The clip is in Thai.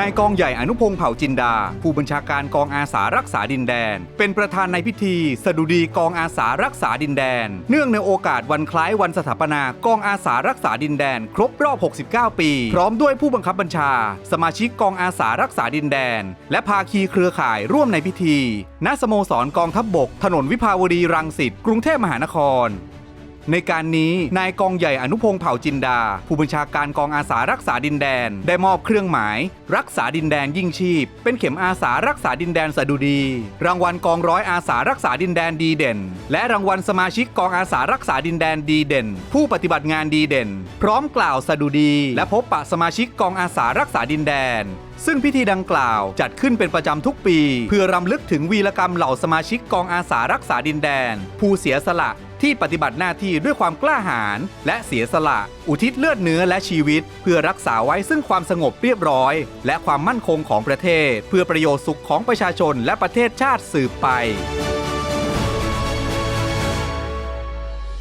นายกองใหญ่อนุพงศ์เผ่าจินดา ผู้บัญชาการกองอาสารักษาดินแดน เป็นประธานในพิธีสดุดีกองอาสารักษาดินแดน เนื่องในโอกาสวันคล้ายวันสถาปนากองอาสารักษาดินแดน ครบรอบ 69 ปี พร้อมด้วยผู้บังคับบัญชา สมาชิกกองอาสารักษาดินแดน และภาคีเครือข่ายร่วมในพิธีณสโมสรกองทัพบบก ถนนวิภาวดีรังสิตกรุงเทพมหานคร ในการนี้นายกองใหญ่อนุพงศ์เผ่าจินดา ผู้บัญชาการกองอาสารักษาดินแดน ได้มอบเครื่องหมาย รักษาดินแดนยิ่งชีพ เป็นเข็มอาสารักษาดินแดนสดุดี รางวัลกองร้อยอาสารักษาดินแดนดีเด่น และรางวัลสมาชิกกองอาสารักษาดินแดนดีเด่น ผู้ปฏิบัติงานดีเด่น พร้อมกล่าวสดุดี และพบปะสมาชิกกองอาสารักษาดินแดนซึ่งพิธีดังกล่าวจัดขึ้นเป็นประจำทุกปี เพื่อรำลึกถึงวีรกรรมเหล่าสมาชิกกองอาสารักษาดินแดน ผู้เสียสละ ที่ปฏิบัติหน้าที่ด้วยความกล้าหาญและเสียสละ อุทิศเลือดเนื้อและชีวิต เพื่อรักษาไว้ซึ่งความสงบเรียบร้อย และความมั่นคงของประเทศ เพื่อประโยชน์สุขของประชาชนและประเทศชาติสืบไป